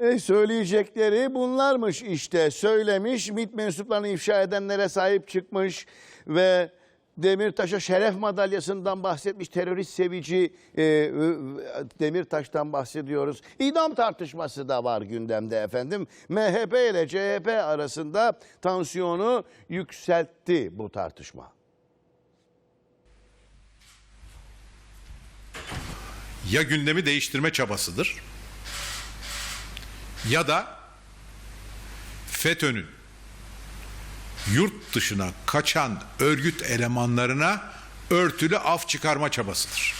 E, söyleyecekleri bunlarmış işte. Söylemiş, MİT mensuplarını ifşa edenlere sahip çıkmış ve Demirtaş'a şeref madalyasından bahsetmiş terörist sevici e, Demirtaş'tan bahsediyoruz. İdam tartışması da var gündemde efendim. MHP ile CHP arasında tansiyonu yükseltti bu tartışma. ya gündemi değiştirme çabasıdır ya da FETÖ'nün yurt dışına kaçan örgüt elemanlarına örtülü af çıkarma çabasıdır.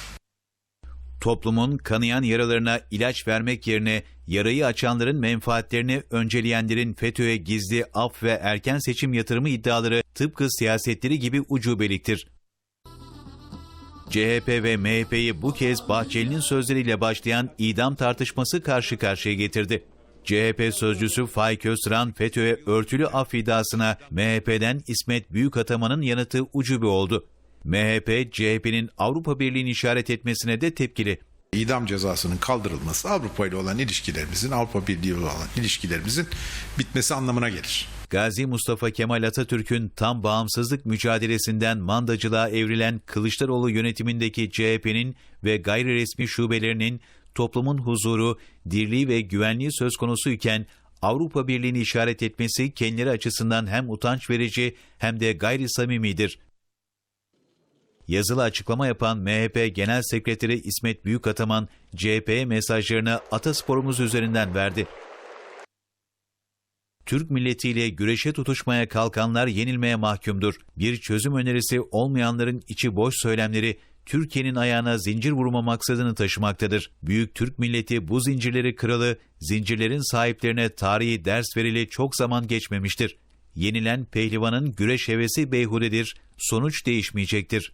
Toplumun kanayan yaralarına ilaç vermek yerine yarayı açanların menfaatlerini önceleyenlerin FETÖ'ye gizli af ve erken seçim yatırımı iddiaları tıpkı siyasetleri gibi ucubeliktir. CHP ve MHP'yi bu kez Bahçeli'nin sözleriyle başlayan idam tartışması karşı karşıya getirdi. CHP sözcüsü Faik Öztürk FETÖ'ye örtülü af iddiasına MHP'den İsmet Büyükataman'ın yanıtı ucube oldu. MHP, CHP'nin Avrupa Birliği'ni işaret etmesine de tepkili. İdam cezasının kaldırılması Avrupa ile olan ilişkilerimizin, Avrupa Birliği ile olan ilişkilerimizin bitmesi anlamına gelir. Gazi Mustafa Kemal Atatürk'ün tam bağımsızlık mücadelesinden mandacılığa evrilen Kılıçdaroğlu yönetimindeki CHP'nin ve gayri resmi şubelerinin toplumun huzuru, dirliği ve güvenliği söz konusu iken Avrupa Birliği'ni işaret etmesi kendileri açısından hem utanç verici hem de gayri samimidir. Yazılı açıklama yapan MHP Genel Sekreteri İsmet Büyükataman, CHP'ye mesajlarını atasporumuz üzerinden verdi. Türk milletiyle güreşe tutuşmaya kalkanlar yenilmeye mahkumdur. Bir çözüm önerisi olmayanların içi boş söylemleri Türkiye'nin ayağına zincir vurma maksadını taşımaktadır. Büyük Türk milleti bu zincirleri kıralı, zincirlerin sahiplerine tarihi ders verili çok zaman geçmemiştir. Yenilen pehlivanın güreş hevesi beyhudedir, sonuç değişmeyecektir.